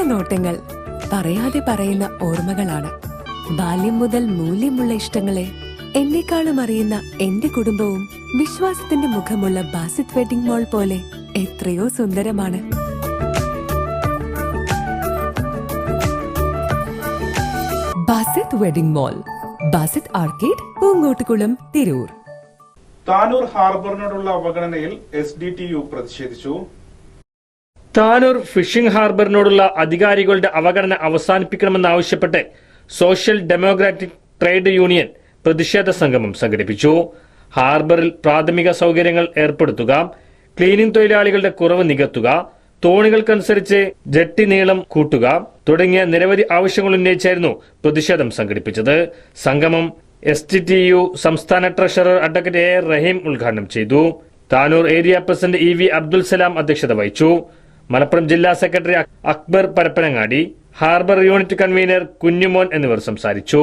നോട്ടങ്ങൾ പറയാതെ പറയുന്ന ഓർമ്മകളാണ്. ബാല്യം മുതൽ മൂല്യമുള്ള ഇഷ്ടങ്ങളെ എന്നെക്കാളും അറിയുന്ന എന്റെ കുടുംബവും വിശ്വാസത്തിന്റെ മുഖമുള്ള ബാസിത് വെഡിംഗ് മോൾ പോലെ എത്രയോ സുന്ദരമാണ്. Basith wedding mall Basith arcade Poongottukulam Tirur. Tanur ഹാർബറിനോടുള്ള അവഗണനയിൽ എസ് ഡി ടി യു പ്രതിഷേധിച്ചു. താനൂർ ഫിഷിംഗ് ഹാർബറിനോടുള്ള അധികാരികളുടെ അവഗണന അവസാനിപ്പിക്കണമെന്നാവശ്യപ്പെട്ട് സോഷ്യൽ ഡെമോക്രാറ്റിക് ട്രേഡ് യൂണിയൻ പ്രതിഷേധ സംഗമം സംഘടിപ്പിച്ചു. ഹാർബറിൽ പ്രാഥമിക സൗകര്യങ്ങൾ ഏർപ്പെടുത്തുക ക്ലീനിംഗ് തൊഴിലാളികളുടെ കുറവ് നികത്തുക തോണികൾക്കനുസരിച്ച് ജെട്ടി നീളം കൂട്ടുക തുടങ്ങിയ നിരവധി ആവശ്യങ്ങൾ ഉന്നയിച്ചായിരുന്നു പ്രതിഷേധം സംഘടിപ്പിച്ചത്. സംഗമം എസ് ടി ടി യു സംസ്ഥാന ട്രഷറർ അഡ്വക്കേറ്റ് എ റഹീം ഉദ്ഘാടനം ചെയ്തു. Tanur area president E V Abdul Salam അധ്യക്ഷത വഹിച്ചു. മലപ്പുറം ജില്ലാ secretary Akbar Parappanangadi harbour unit convener Kunjumon എന്നിവർ സംസാരിച്ചു.